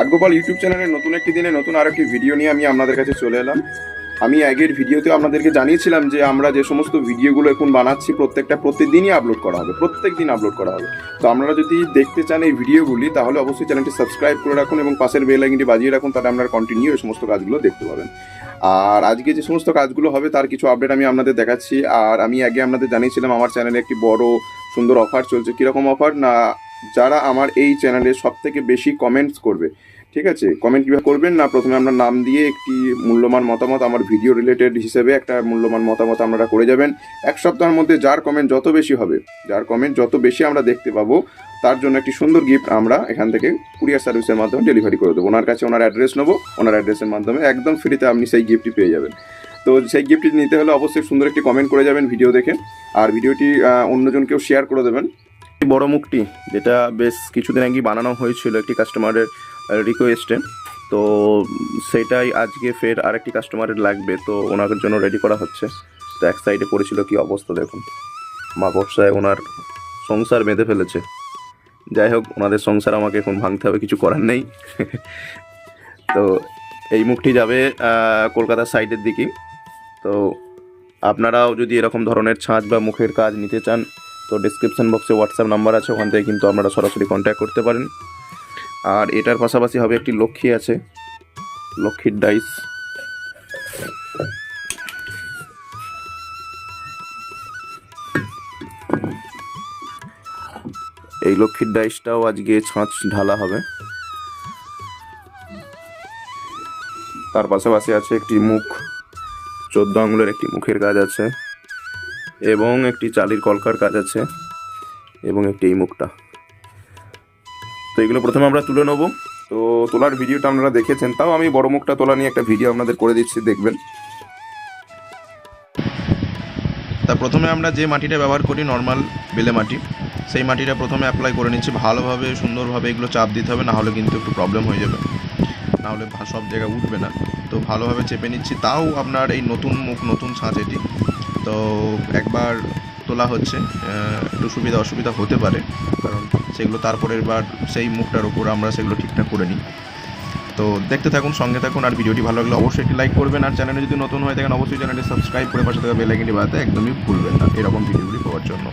আর্গোপাল YouTube চ্যানেলের নতুন একটি দিনে নতুন আরেকটি ভিডিও নিয়ে আমি আপনাদের কাছে চলে এলাম। আমি আগের ভিডিওতে আপনাদেরকে জানিয়েছিলাম যে আমরা যে সমস্ত ভিডিওগুলো এখন বানাচ্ছি, প্রত্যেকটা প্রত্যেকদিনই আপলোড করা হবে, প্রত্যেক দিন আপলোড করা হবে। তো আপনারা যদি দেখতে চান এই ভিডিওগুলি তাহলে অবশ্যই চ্যানেলটি সাবস্ক্রাইব করে রাখুন এবং পাশের বেল আইকনটি বাজিয়ে রাখুন, তাহলে আপনারা কন্টিনিউ এই সমস্ত কাজগুলো দেখতে পাবেন। আর আজকে যে সমস্ত কাজগুলো হবে, তার কিছু আপডেট আমি আপনাদের দেখাচ্ছি। আর আমি আগে আপনাদের জানিয়েছিলাম, আমার চ্যানেলে একটি বড় সুন্দর অফার চলছে। কীরকম অফার না যারা আমার এই চ্যানেলে সব থেকে বেশি কমেন্টস করবে, ঠিক আছে? কমেন্ট কীভাবে করবেন না? প্রথমে আপনার নাম দিয়ে একটি মূল্যবান মতামত, আমার ভিডিও রিলেটেড হিসেবে একটা মূল্যবান মতামত আপনারা করে যাবেন। এক সপ্তাহের মধ্যে যার কমেন্ট যত বেশি হবে, যার কমেন্ট যত বেশি আমরা দেখতে পাবো, তার জন্য একটি সুন্দর গিফট আমরা এখান থেকে কুরিয়ার সার্ভিসের মাধ্যমে ডেলিভারি করে দেবো। ওনার কাছে ওনার অ্যাড্রেস নেব, ওনার অ্যাড্রেসের মাধ্যমে একদম ফ্রিতে আপনি সেই গিফটটি পেয়ে যাবেন। তো সেই গিফটটি নিতে হলে অবশ্যই সুন্দর একটি কমেন্ট করে যাবেন ভিডিও দেখে। আর ভিডিওটি অন্যজনকেও শেয়ার করে দেবেন। বড় মুখটি যেটা বেশ কিছুদিন আগে বানানো হয়েছিল একটি কাস্টমারের রিকোয়েস্টে তো সেটাই আজকে ফের আরেকটি কাস্টমারের লাগবে, তো ওনার জন্য রেডি করা হচ্ছে। তো এক সাইডে পড়েছিল কি অবস্থা দেখুন। মা মাকড়সায় ওনার সংসার বেঁধে ফেলেছে। যাই হোক, ওনাদের সংসার আমাকে এখন ভাঙতে হবে, কিছু করার নেই। তো এই মুখটি যাবে কলকাতার সাইডের দিকে তো আপনারাও যদি এরকম ধরনের ছাঁচ বা মুখের কাজ নিতে চান তো ডিসক্রিপশন বক্সে হোয়াটসঅ্যাপ নাম্বার আছে, ওখান থেকে কিন্তু আপনারা সরাসরি কন্ট্যাক্ট করতে পারেন। আর এটার পাশাপাশি হবে একটি লক্ষ্মী আছে, লক্ষ্মীর ডাইস এই লক্ষ্মীর ডাইসটাও আজকে ছাঁচ ঢালা হবে। তার পাশাপাশি আছে একটি মুখ, চোদ্দ আঙুলের একটি মুখের কাজ আছে। এবং একটি চালির কলকার কাজ আছে এবং একটি এই মুখটা। তো এগুলো প্রথমে আমরা তুলে নেব। তো তোলার ভিডিওটা আপনারা দেখেছেন, তাও আমি বড় মুখটা তোলা নিয়ে একটা ভিডিও আপনাদের করে দিচ্ছি, দেখবেন। তা প্রথমে আমরা যে মাটিটা ব্যবহার করি নর্মাল বেলে মাটি, সেই মাটিটা প্রথমে অ্যাপ্লাই করে নিচ্ছি। ভালোভাবে, সুন্দরভাবে এগুলো চাপ দিতে হবে না হলে কিন্তু একটু প্রবলেম হয়ে যাবে। না হলে ভা- সব জায়গায় উঠবে না। তো ভালোভাবে চেপে নিচ্ছি। তাও আপনার এই নতুন মুখ, নতুন ছাঁচ এটি তো একবার তোলা হচ্ছে একটু সুবিধা অসুবিধা হতে পারে, কারণ সেগুলো তারপরের বার সেই মুখটার ওপর আমরা সেগুলো ঠিকঠাক করে নিই। তো দেখতে থাকুন, সঙ্গে থাকুন, আর ভিডিওটি ভালো লাগলে অবশ্যই একটি লাইক করবেন, আর চ্যানেলে যদি নতুন হয়ে থাকেন, অবশ্যই চ্যানেলটি সাবস্ক্রাইব করে পাশে থাকা বেল বাড়াতে একদমই ভুলবেন না, এরকম ভিডিওগুলি পাওয়ার জন্য।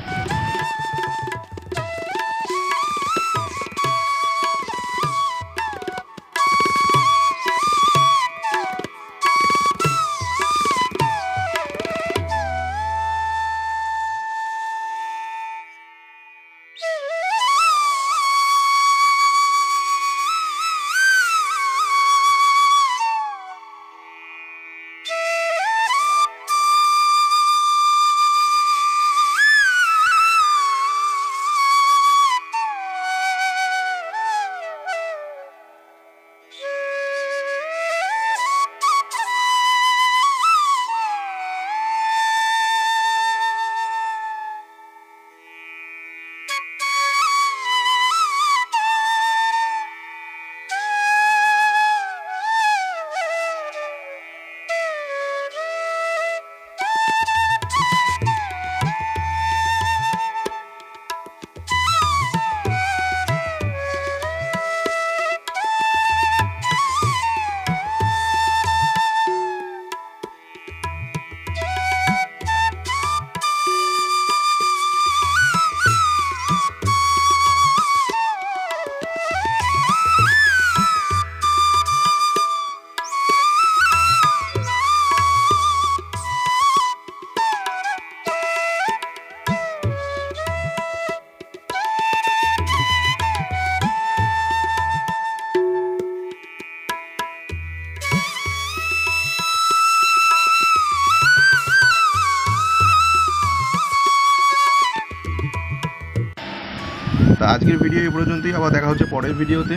আজকের ভিডিও এই পর্যন্তই। আবার দেখা হচ্ছে পরের ভিডিওতে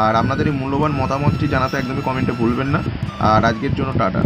আর আপনাদের এই মূল্যবান মতামতটি জানাতে একদমই কমেন্টে ভুলবেন না। আর আজকের জন্য টাটা।